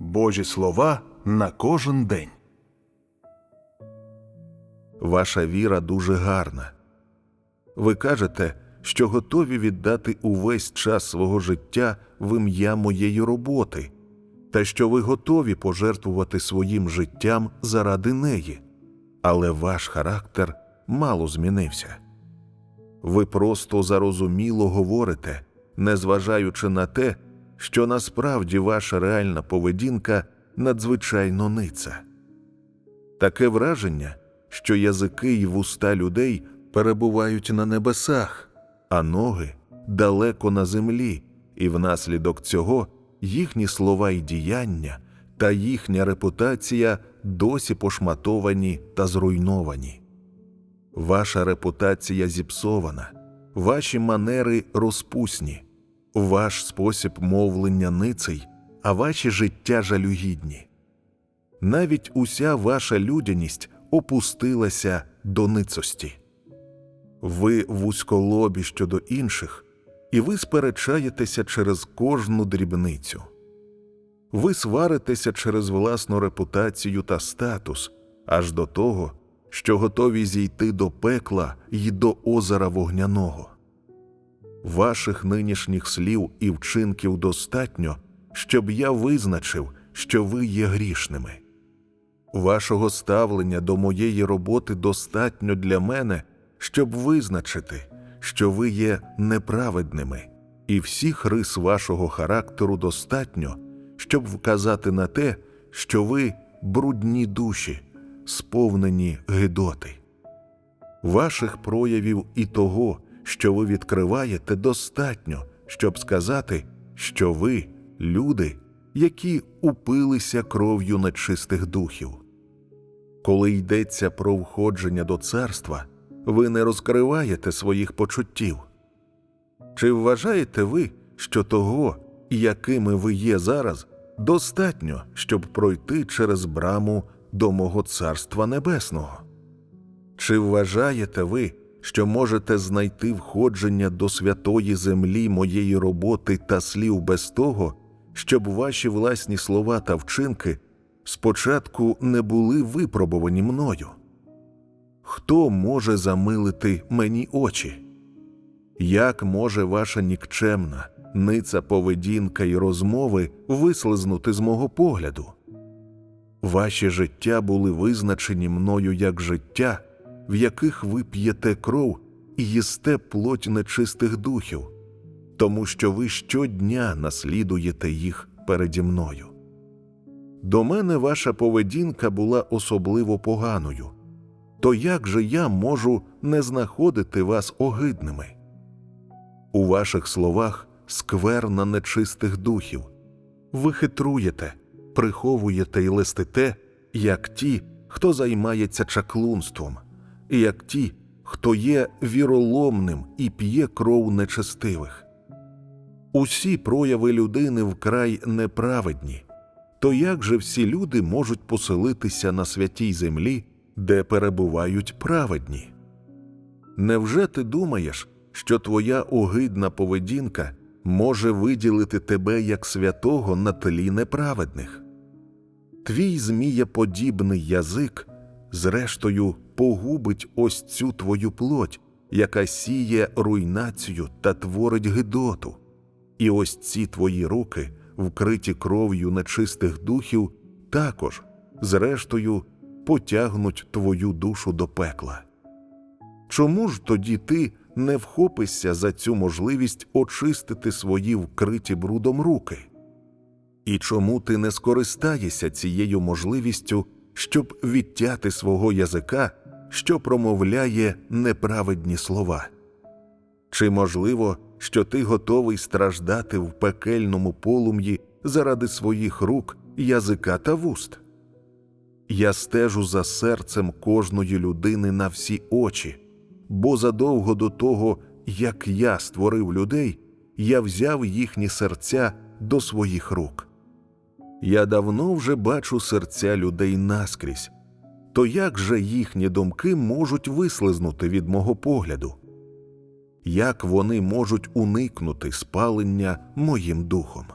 Божі слова на кожен день. Ваша віра дуже гарна. Ви кажете, що готові віддати увесь час свого життя в ім'я моєї роботи, та що ви готові пожертвувати своїм життям заради неї, але ваш характер мало змінився. Ви просто зарозуміло говорите, незважаючи на те, що насправді ваша реальна поведінка надзвичайно ница. Таке враження, що язики й вуста людей перебувають на небесах, а ноги далеко на землі, і внаслідок цього їхні слова й діяння та їхня репутація досі пошматовані та зруйновані. Ваша репутація зіпсована, ваші манери розпусні, ваш спосіб мовлення ниций, а ваші життя жалюгідні. Навіть уся ваша людяність опустилася до ницості. Ви вузьколобі щодо інших, і ви сперечаєтеся через кожну дрібницю. Ви сваритеся через власну репутацію та статус, аж до того, що готові зійти до пекла й до озера вогняного. Ваших нинішніх слів і вчинків достатньо, щоб я визначив, що ви є грішними. Вашого ставлення до моєї роботи достатньо для мене, щоб визначити, що ви є неправедними, і всіх рис вашого характеру достатньо, щоб вказати на те, що ви брудні душі, сповнені гидоти. Ваших проявів і того, що ви відкриваєте, достатньо, щоб сказати, що ви люди, які упилися кров'ю нечистих духів. Коли йдеться про входження до царства, ви не розкриваєте своїх почуттів. Чи вважаєте ви, що того, якими ви є зараз, достатньо, щоб пройти через браму до мого царства небесного? Чи вважаєте ви, що можете знайти входження до святої землі моєї роботи та слів без того, щоб ваші власні слова та вчинки спочатку не були випробувані мною? Хто може замилити мені очі? Як може ваша нікчемна, ниця поведінка і розмови вислизнути з мого погляду? Ваші життя були визначені мною як життя, в яких ви п'єте кров і їсте плоть нечистих духів, тому що ви щодня наслідуєте їх переді мною. До мене ваша поведінка була особливо поганою. То як же я можу не знаходити вас огидними? У ваших словах скверна нечистих духів. Ви хитруєте, приховуєте і листите, як ті, хто займається чаклунством, як ті, хто є віроломним і п'є кров нечестивих. Усі прояви людини вкрай неправедні. То як же всі люди можуть поселитися на святій землі, де перебувають праведні? Невже ти думаєш, що твоя огидна поведінка може виділити тебе як святого на тлі неправедних? Твій змієподібний язик, зрештою, погубить ось цю твою плоть, яка сіє руйнацію та творить гидоту, і ось ці твої руки вкриті кров'ю нечистих духів, також, зрештою, потягнуть твою душу до пекла. Чому ж тоді ти не вхопишся за цю можливість очистити свої вкриті брудом руки? І чому ти не скористаєшся цією можливістю, щоб відтяти свого язика, що промовляє неправедні слова? Чи можливо, що ти готовий страждати в пекельному полум'ї заради своїх рук, язика та вуст? Я стежу за серцем кожної людини на всі очі, бо задовго до того, як я створив людей, я взяв їхні серця до своїх рук. Я давно вже бачу серця людей наскрізь, то як же їхні думки можуть вислизнути від мого погляду? Як вони можуть уникнути спалення моїм духом?